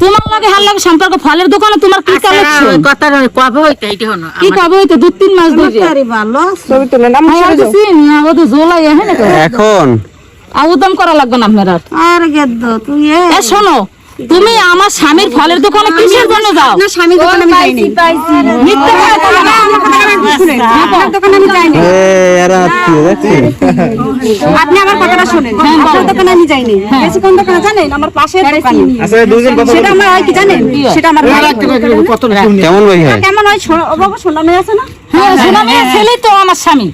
তোমার লাগে হার লাগে সম্পর্ক ফলের দোকানে তোমার কি কালেকশন কথা কবে হইতে এইটা হনো কি কবে হইতো? দু তিন মাস ধরে। ছবি তুলে নাম আর না, ও তো জোলাই হ্যাঁ এখন? আউদাম করা লাগবে না আপনার আর তুই এ এ শোনো তুমি আমার স্বামীর ফলের দোকানে কিসের জন্য যাও? না স্বামী দোকানে আমি যাইনি। মিথ্যে কথা বলো। না। আপনার দোকানে আমি যাইনি। এ এরা আত্মীয় দেখছেন? আপনি আমার কথাটা শুনেন। আপনার দোকানে আমি যাইনি। গেছি কোন দোকানে জানেন? আমার পাশের দোকানে। সেটা আমার হয় কি জানেন? সেটা আমার ভাই। কেমন ভাই হয়? কেমন হয়? বাবা শোনা মেয়ে আছে না? হ্যাঁ তো আমার স্বামী।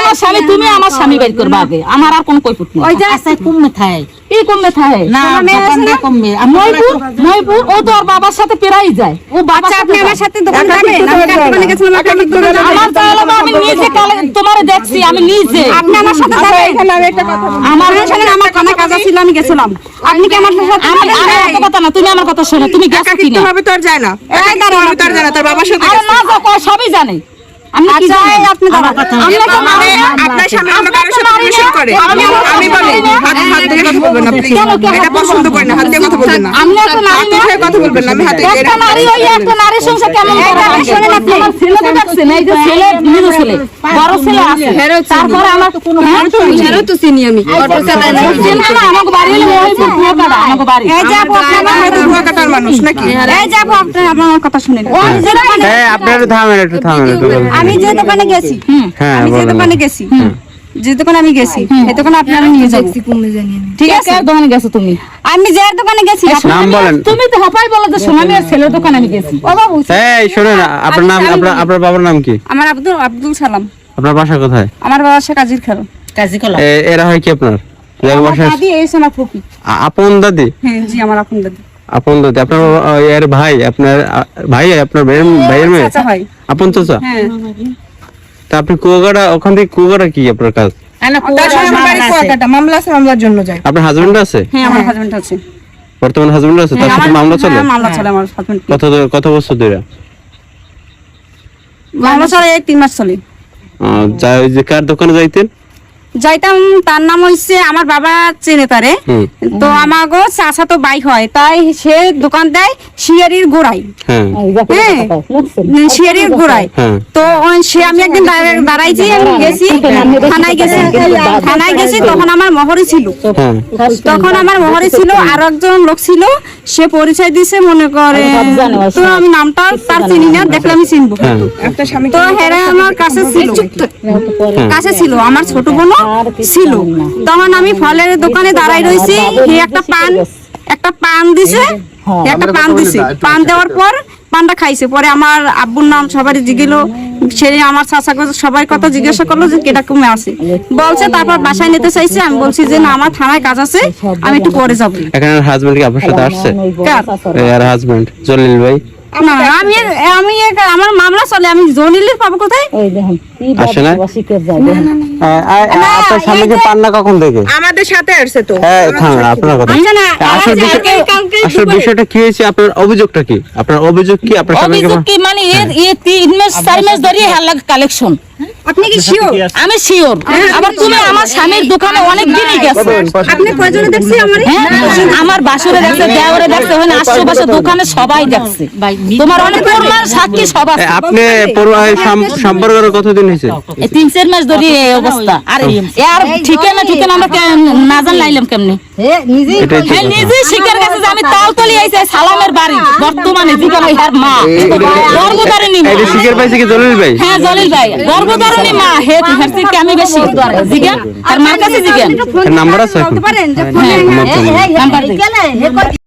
আমার স্বামী তুমি আমার স্বামী বের করবা আগে। আমার আর কোন কৈফুট নেই। ওই যে আচ্ছা কমে থাকে কি কমবে থাকে না সোনা মেয়ে আছে দোকানটা না? কমবে ময়পুর ময়পুর ও তো ওর বাবার সাথে পেরাই যায়। ও বাবার আচ্ছা আপনি আমার সাথে দোকান যাবেন আমি দোকানে গেছিলাম আপনি আমার যাবেন? আমার তাহলে তো আমি নিজে কালে তোমার দেখছি আমি নিজে। আপনি আমার সাথে যাবেন। আমার সাথে আমার কোনো কাজ ছিল আমি গেছিলাম। আপনি কি আমার সাথে আমি আমার কথা না তুমি আমার কথা শোনো তুমি গেছো কিনা? ভাবে তো আর যায় না। এই দাঁড়ান, ভাবে যায় না তার বাবার সাথে না কয় সবই জানে। আমি কি আচ্ছা আপনি মানে আপনার স্বামী অন্য কারোর সাথে রিলেশন করে আমি আমি বলি হাত হাত দিয়ে কথা বলবেন না প্লিজ এটা পছন্দ করি না হাত দিয়ে কথা বলবেন না আমি একটা নারী হাত কথা বলবেন না আমি হাতে একটা নারী ওই একটা নারীর সংসার কেমন করে কথা শোনেন আমার ছেলে তো দেখছেন এই যে ছেলে নিজে ছেলে বড় ছেলে আছে তারপরে আমার হেরো তো চিনি আমি চেনে না, আমাকে বাড়ি হলে ওই কুয়াকাটা, আমাকে বাড়ি এই যে আপু আপনি হয়তো ভুয়া মানুষ নাকি এই যে আপু আপনি আমার কথা শুনেন আমি যে দোকানে হ্যাঁ আপনি থামেন একটু থামেন একটু। আমি যে দোকানে গেছি। হ্যাঁ আমি যে দোকানে গেছি। যে দোকানে আমি গেছি। এই দোকানে আপনারা নিয়ে যাবেন ঠিক আছে দোকানে গেছো তুমি। আমি যে দোকানে গেছি নাম বলেন। তুমি তো হপাই বলো যে সোনামি আর ছেলের দোকানে আমি গেছি। ও বাবু এই শোনেন আপনার নাম আপনার আপনার বাবার নাম কি? আমার আব্দুল আব্দুল সালাম। আপনার বাসা কোথায়? আমার বাবা সে কাজীর খেলো কাজী কলা। এ- এরা হয় কি আপনার? বাসা দাদি এই সোনা ফুপি। আপন দাদি? হ্যাঁ জি আমার আপন দাদি। আপন দাদি আপনার এর ভাই আপনার ভাই আপনার ভাইয়ের ভাইয়ের মেয়ে? আপন চাচা? হ্যাঁ। তা আপনি কুয়াকাটা ওখান থেকে কুয়াকাটা কি আপনার কাজ? মামলা আছে। মামলার জন্য যায় আপনার হাজবেন্ড আছে? হ্যাঁ আমার হাজবেন্ড আছে। বর্তমান হাজবেন্ড আছে? তার সাথে মামলা চলে? হ্যাঁ, মামলা চলে আমার হাজবেন্ড কত কত বছর ধরে? মামলা চলে এই তিন মাস চলে। যা ওই যে কার দোকানে যাইতেন? যাইতাম তার নাম হইছে আমার বাবা চেনে তারে। তো আমার গো চাচা তো বাইক হয় তাই সে দোকান দেয় শিয়ারির গোড়ায় হ্যাঁ। হ্যাঁ শিয়ারির গোড়ায় হ্যাঁ। তো সে আমি একদিন দাঁড়া- দাঁড়াইছি আমি গেছি থানায় গেছি থানায় গেছি তখন আমার মহরি ছিল। হ্যাঁ। তখন আমার মহরে ছিল আর একজন লোক ছিল সে পরিচয় দিছে মনে করে তো আমি নামটা তার চিনি না দেখলে আমি চিনবো। হ্যাঁ। তো হেরা আমার কাছে ছিল। কাছে ছিল আমার ছোট বোনও। ছিল। তখন আমি ফলের দোকানে দাঁড়াই রয়েছি। একটা পান একটা পান দিছে। একটা পান দিছে। পান দেওয়ার পর পানটা খাইছে। পরে আমার আব্বুর নাম সবারই জিগেলো। সে আমার চাচাকে সবাই কথা জিজ্ঞাসা করল যে কেটা কমে আছে? বলছে তারপর বাসায় নিতে চাইছে। আমি বলছি যে না আমার থানায় কাজ আছে। আমি একটু পরে যাব। এখানে হাজবেন্ড কি আপনার সাথে আসছে? আর হাজবেন্ড জলিল ভাই। না আমি আমি আমার মামলা চলে আমি জনিলের পাবো কোথায়? আসে না? আহ, আ- আ- আপনার স্বামীকে পান না কখন থেকে? আমাদের সাথে আসছে তো। হ্যাঁ আপনার কথা। আসল আজকে- বিষয় কালকে আসল বিষয়টা কি হয়েছে? আপনার অভিযোগটা কি? আপনার অভিযোগ কি? আপনার স্বামীকে অভিযোগ কি মানে এ তিন মাস চার মাস ধরে হাল্লা কালেকশন আপনি কি শিওর আমি শিওর আবার তুমি আমার স্বামীর দোকানে অনেক দিনই গেছো। আপনি কয়জনে দেখছি আমার? হ্যাঁ আমার বাসুরে দেখছে দেওরে দেখছে। ওখানে আশেপাশে দোকানে সবাই দেখছে। তোমার অনেক প্রমাণ সাক্ষী সব আছে। আপনি পুরো সম্পর্কের কতদিন হয়েছে। এই তিন চার মাস ধরে এই অবস্থা। আর আর ঠিকানা ঠিকানা আমরা না জান লাইলাম কেমনে হ্যাঁ শিখের কাছে যে আমি তালতলি আইছে সালামের বাড়ি। বর্তমানে জীবন মা। শিখের পাইছে কি জলিল ভাই? হ্যাঁ জলিল ভাই। গর্ভধারিণী মা হে হের থেকে আমি বেশি জিজ্ঞান আর মার কাছে জিজ্ঞান নাম্বার আছে এখন পারেন যে হ্যাঁ, নাম্বার